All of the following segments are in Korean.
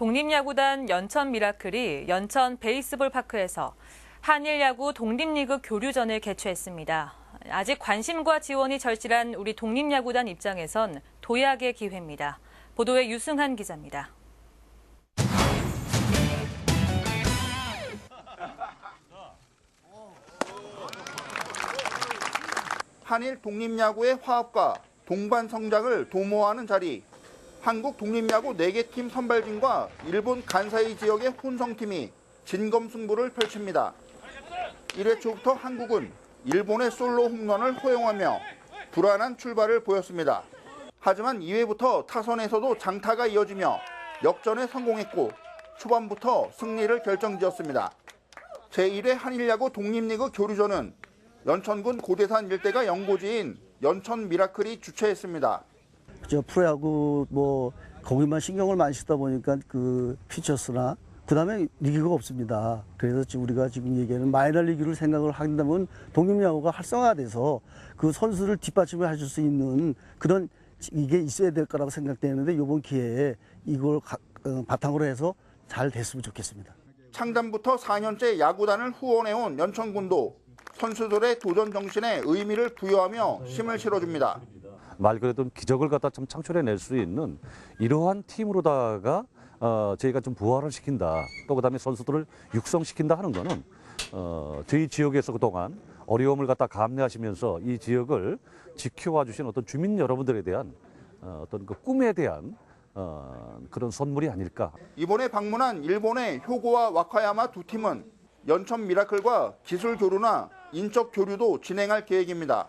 독립야구단 연천 미라클이 연천 베이스볼 파크에서 한일야구 독립리그 교류전을 개최했습니다. 아직 관심과 지원이 절실한 우리 독립야구단 입장에선 도약의 기회입니다. 보도에 유승한 기자입니다. 한일 독립야구의 화합과 동반 성장을 도모하는 자리. 한국 독립야구 4개 팀 선발진과 일본 간사이 지역의 혼성팀이 진검 승부를 펼칩니다. 1회 초부터 한국은 일본의 솔로 홈런을 허용하며 불안한 출발을 보였습니다. 하지만 2회부터 타선에서도 장타가 이어지며 역전에 성공했고 초반부터 승리를 결정지었습니다. 제1회 한일야구 독립리그 교류전은 연천군 고대산 일대가 연고지인 연천 미라클이 주최했습니다. 저 프로야구 뭐 거기만 신경을 많이 쓰다 보니까 그 퓨처스나 그다음에 리그가 없습니다. 그래서 지금 우리가 지금 얘기하는 마이너 리그를 생각을 한다면 독립야구가 활성화돼서 그 선수를 뒷받침을 해줄 수 있는 그런 이게 있어야 될 거라고 생각되는데 이번 기회에 이걸 가- 어, 바탕으로 해서 잘 됐으면 좋겠습니다. 창단부터 4년째 야구단을 후원해온 연천군도 선수들의 도전 정신에 의미를 부여하며 힘을 실어줍니다. 말 그대로 기적을 갖다 참 창출해낼 수 있는 이러한 팀으로다가 어, 저희가 좀 부활을 시킨다. 또 그다음에 선수들을 육성시킨다 하는 거는 어, 저희 지역에서 그동안 어려움을 갖다 감내하시면서 이 지역을 지켜와 주신 어떤 주민 여러분들에 대한 어, 어떤 그 꿈에 대한 어, 그런 선물이 아닐까. 이번에 방문한 일본의 효고와 와카야마 두 팀은 연천 미라클과 기술 교류나 인적 교류도 진행할 계획입니다.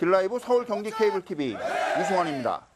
길라이브 서울 경기 케이블 TV 유승환입니다.